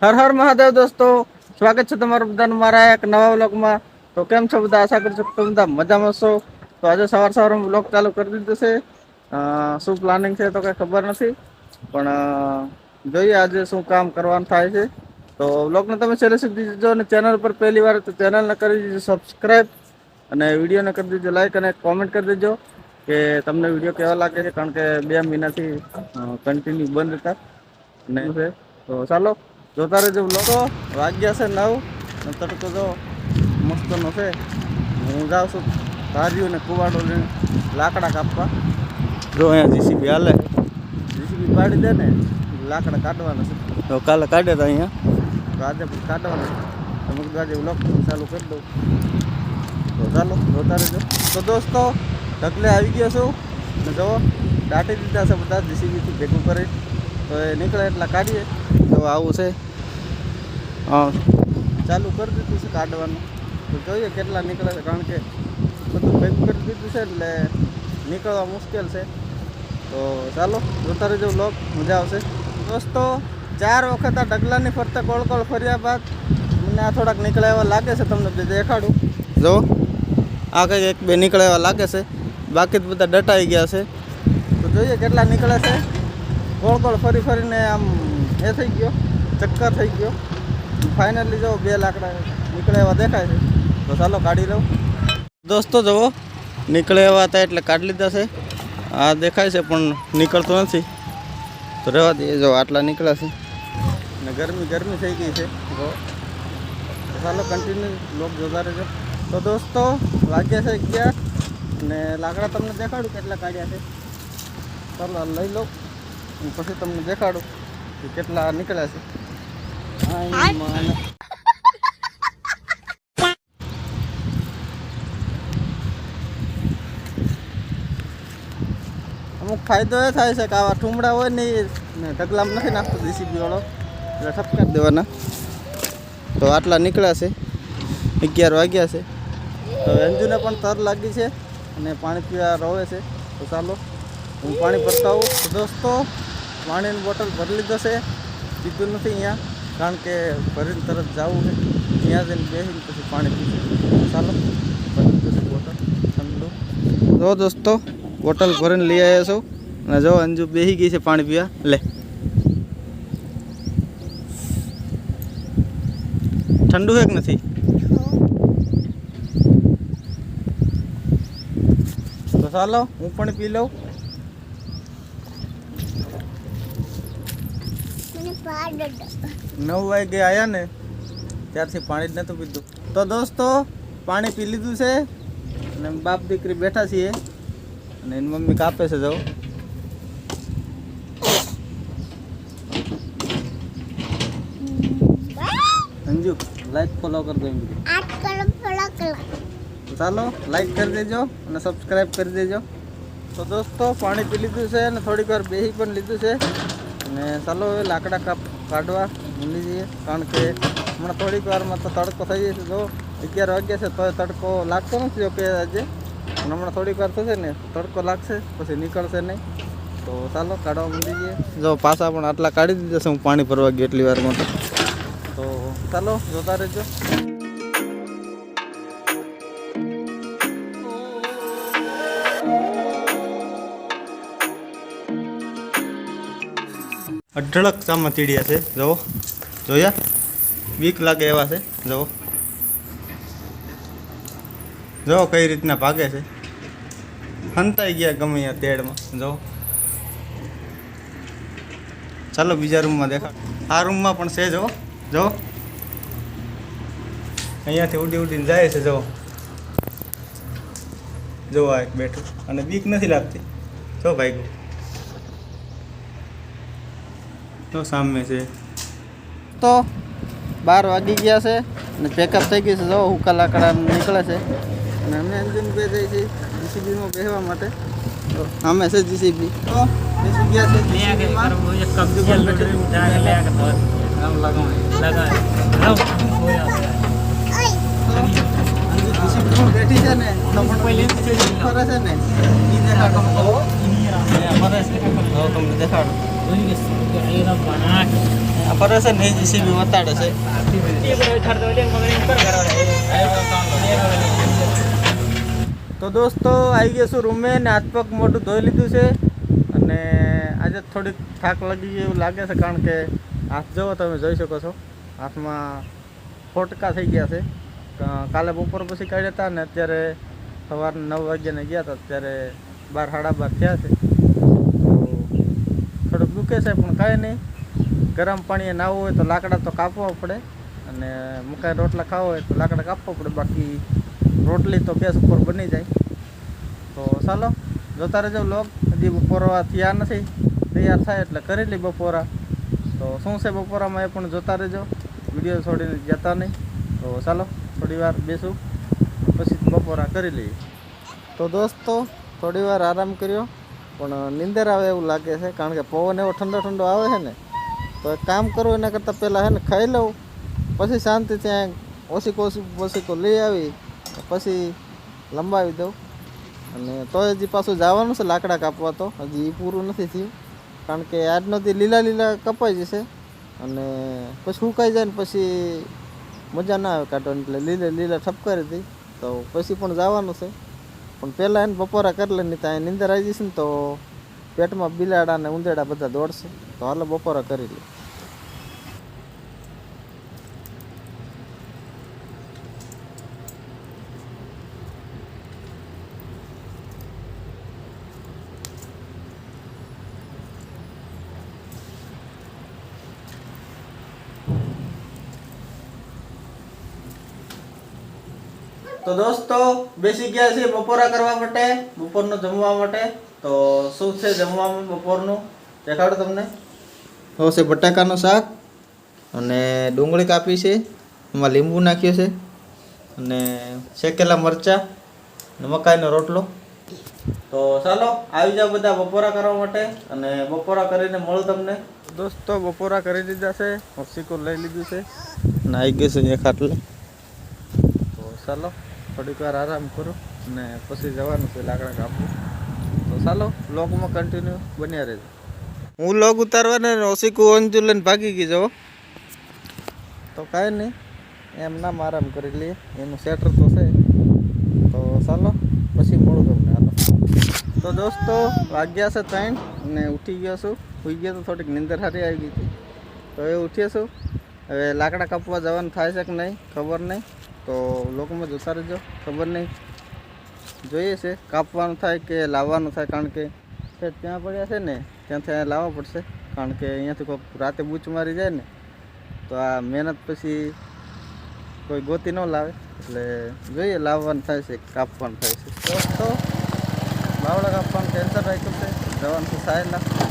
હર હર મહાદેવ દોસ્તો, સ્વાગત છે તમારું બધાનું મારા એક નવા વ્લોગમાં. તો કેમ છો બધા? આશા કરું છું કે બધા મજામાં છો તો આજે સવાર સવારમાં વ્લોગ ચાલુ કરી દીધો છે. શું પ્લાનિંગ છે તો કંઈ ખબર નથી. પણ જોઈએ આજે શું કામ કરવાનું થાય છે. તો વ્લોગને તમે છેલ્લે સુધી જોજો અને ચેનલ પર પહેલી વાર તો ચેનલને કરી દીજો સબસ્ક્રાઈબ અને વિડીયોને કરી દેજો લાઈક અને કોમેન્ટ કરી દેજો કે તમને વીડિયો કેવા લાગે છે. કારણ કે બે મહિનાથી કન્ટિન્યુ બંધ હતા. અને તો ચાલો જોતા રહેજો લોકો વાગ્યા છે નવ તડકો જો મસ્તનો છે, હું જાઉં છું તારીયું ને કુવાડો લઈને લાકડા કાપવા. જો અહીંયા જીસીબી હાલે. જીસીબી પાડી દે ને, લાકડા કાઢવાના છે. તો કાલે કાઢ્યા તો અહીંયા. તો આજે કાઢવાના છે. તો મેં કીધું આજે વ્લોગ ચાલુ કરી દઉં. તો ચાલો જોતા રહેજો તો દોસ્તો, ઢગલે આવી ગયો છું. ને જુઓ દાટી દીધા છે બધા જીસીબીથી ભેગું કરી. તો એ નીકળે એટલા કાઢીએ. તો આવું છે. હા. ચાલુ કરી દીધું છે કાઢવાનું. તો જોઈએ કેટલા નીકળે છે કારણ કે બધું ભેગું કરી દીધું છે એટલે નીકળવા મુશ્કેલ છે. તો ચાલો જોતા રહેજો લોક મજા આવશે. દોસ્તો ચાર વખત આ ડગલાની ફરતે ગોળ કોળ ફર્યા બાદ મને આ થોડાક નીકળ્યા એવા લાગે છે તમને દેખાડું. જો આ કંઈક એક બે નીકળ્યા એવા લાગે છે. બાકી બધા ડટાઈ ગયા છે. તો જોઈએ કેટલા નીકળે છે. ગોળ ગોળ ફરી ફરીને આમ એ થઈ ગયો. ચક્કર થઈ ગયો. ફાઇનલી જવો બે લાકડા નીકળે એવા દેખાય છે. તો ચાલો કાઢી લઉં. દોસ્તો જવો નીકળે એવા હતા એટલે કાઢી લીધા છે. આ દેખાય છે પણ નીકળતો નથી. તો રહેવા દઈએ જો આટલા નીકળ્યા છે. ને ગરમી ગરમી થઈ ગઈ છે. તો ચાલો કન્ટિન્યુ લોક જોતા રહેજો. તો દોસ્તો વાગ્યા છે અગિયાર ને લાકડા તમને દેખાડું કેટલા કાઢ્યા છે. ચાલો લઈ લો પછી તમને દેખાડું. કે કેટલા નીકળ્યા છે? અમુક ફાયદો એ થાય છે કે આવા ઠુમડા હોય ને એ ઢગલામાં નથી નાખતો જીસીબી વાળો. એટલે ઠપકારી દેવાના. તો આટલા નીકળ્યા છે. અગિયાર વાગ્યા છે. તો અંજુને પણ તર લાગી છે અને પાણી પીવા રોવે છે. તો ચાલો હું પાણી પતાવું દોસ્તો પાણીની બોટલ ભરી લીધો છે પીધું નથી અહીંયા. કારણ કે ભરીને તરત જવું છે. ત્યાં જઈને બેસીને પછી પાણી પીશું. ચાલો ભરી લીધું છે બોટલ ઠંડુ. જો દોસ્તો બોટલ ભરીને લઈ આવ્યા છો. અને જો અંજુ બેસી ગઈ છે પાણી પીવા. લે. ઠંડુ છે કે નથી? તો ચાલો, હું પણ પી લઉં. નવ વાગે આવ્યા ને, ત્યારથી પાણી જ નહોતું પીધું. તો દોસ્તો, પાણી પી લીધું છે અને બાપ દીકરી બેઠા છીએ અને એની મમ્મી કાપે છે જવું અંજુ લાઈક ફોલો કરી દો એમ ચાલો લાઈક કરી દેજો અને સબસ્ક્રાઈબ કરી દેજો. તો દોસ્તો, પાણી પી લીધું છે અને થોડીક વાર બેસી પણ લીધું છે. અને ચાલો હવે લાકડા કાપ કાઢવા ભૂલી જઈએ કારણ કે હમણાં થોડીક વારમાં તો તડકો થઈ જશે. જો અગિયાર વાગ્યા છે તો તડકો લાગતો નથી જો કે આજે. પણ હમણાં થોડીક વાર થશે ને, તડકો લાગશે, પછી નીકળશે નહીં. તો ચાલો કાઢવા માંડી જઈએ જો પાછા પણ આટલા કાઢી દીધા છે, હું પાણી ભરવા ગયો એટલી વારમાં. તો તો ચાલો જોતા રહેજો. અઢળક ચામાં ચીડિયા છે, જુઓ. જોયા? બીક લાગે એવા છે, જુઓ. જુઓ કઈ રીતના ભાગે છે. હંતાઈ ગયા ગમે તેડમાં, જુઓ. ચાલો બીજા રૂમમાં દેખા આ રૂમમાં પણ છે, જુઓ. જુઓ. અહીંયાથી ઉડી ઉડીને જાય છે, જુઓ. જુઓ આ એક બેઠું. અને બીક નથી લાગતી. જો ભાઈ. તો સામે છે. તો બાર વાગી ગયા છે અને પેકઅપ થઈ ગઈ છે. જો હુકા લાકડા નીકળે છે. અને અમે એન્જિન બે જઈએ છીએ જીસીબીમાં બેસવા માટે. તો સામે છે જીસીબી તો બેસી ગયા છે જીસીબીમાં જીસીબીમાં બેઠી છે ને ફરે છે ને એ દેખાડો. તમને દેખાડો. ફરે છે ને એ જીસીબી વતાડે છે. તો દોસ્તો આવી ગયા છું રૂમે ને હાથ પગ મોઢું ધોઈ લીધું છે. અને આજે થોડીક થાક લાગી ગઈ એવું લાગે છે કારણ કે હાથ જુઓ તમે જોઈ શકો છો. હાથમાં ફોટકા થઈ ગયા છે. કાલે બપોર પછી કાઢ્યા હતા ને અત્યારે સવારના નવ વાગ્યાને ગયા હતા ત્યારે બાર, સાડા બાર થયા છે. થોડુંક દુખે છે, પણ કાંઈ નહીં. ગરમ પાણીએ નાવું હોય તો લાકડા તો કાપવા પડે અને મકાઈ રોટલા ખાવા હોય તો લાકડા કાપવા પડે, બાકી રોટલી તો ગેસ ઉપર બની જાય. તો ચાલો, જોતા રહેજો લોક હજી બપોરા તૈયાર નથી, તૈયાર થાય એટલે કરી લઈ બપોરા. તો શું છે બપોરામાં એ પણ જોતા રહેજો. વીડિયો છોડીને જતા નહીં. તો ચાલો. થોડી વાર બેસું, પછી બપોરા કરી લઈએ. તો દોસ્તો થોડી વાર આરામ કર્યો, પણ નીંદર આવે એવું લાગે છે, કારણ કે પવન એવો ઠંડો ઠંડો આવે છે ને, તો કામ કરવું એના કરતાં પહેલાં હે ને ખાઈ લઉં, પછી શાંતિ ત્યાં ઓછીકો ઓસીકો લઈ આવી, પછી લંબાવી દઉં. અને તો હજી પાછું જવાનું છે લાકડા કાપવા તો, હજી એ પૂરું નથી થયું, કારણ કે આજનો તે લીલા લીલા કપાઈ જશે. અને પછી સુકાઈ જાય ને પછી મજા ના આવે કાઢવાની એટલે લીલે લીલા ઠપકારી હતી તો પછી પણ જવાનું છે. પણ પહેલાં એને બપોરા કરી લે, નહીં ત્યાં નીંદર આવી જશે ને તો પેટમાં બિલાડા ને ઉંદેડા બધા દોડશે. તો હાલો બપોરા કરી લે. તો દોસ્તો બેસી ગયા છે બપોરા કરવા માટે બપોરનું જમવા માટે. તો શું છે જમવામાં બપોરનું? દેખાડો તમને. તો છે બટાકાનું શાક અને ડુંગળી કાપી છે. એમાં લીંબુ નાખ્યું છે. અને શેકેલા મરચાં અને મકાઈનો રોટલો. તો ચાલો આવી જાઓ બધા બપોરા કરવા માટે અને બપોરા કરીને મળું તમને. દોસ્તો બપોરા કરી દીધા છે. ઓક્સિકો લઈ લીધું છે. અને આવી ગયું છે અહીંયા ખાટલે તો ચાલો. થોડીક વાર આરામ કરો અને પછી જવાનું છે લાકડા કાપવું. તો ચાલો લોગમાં કન્ટિન્યુ બન્યા રહેજો. હું લોગ ઉતારવાને ઓસીકું ઓંજુ લઈને ભાગી ગઈ જવો તો કાંઈ નહીં, એમ નામ આરામ કરી લઈએ. એનું સેટર તો છે. તો ચાલો, પછી મળું તમને હાલો. તો દોસ્તો, વાગ્યા છે ત્રણ અને ઉઠી ગયો છું. સુઈ ગયો તો થોડીક નીંદર સારી આવી ગઈ હતી. તો એ ઉઠીએ છું. હવે લાકડા કાપવા જવાનું થાય છે કે નહીં, ખબર નહીં. તો લોકોમાં જોતા રહેજો, ખબર નહીં. જોઈએ છે, કાપવાનું થાય કે લાવવાનું થાય, કારણ કે ત્યાં પડ્યા છે ને, ત્યાંથી અહીંયા લાવવા પડશે. કારણ કે અહીંયાથી કોઈક રાતે બૂચ મારી જાય ને, તો આ મહેનત પછી કોઈ ગોતી ન લાવે. એટલે જોઈએ, લાવવાનું થાય છે, કાપવાનું થાય છે. તો બાવડા કાપવાનું કેન્સર રાખ્યું છે, જવાનું છે સાહેબના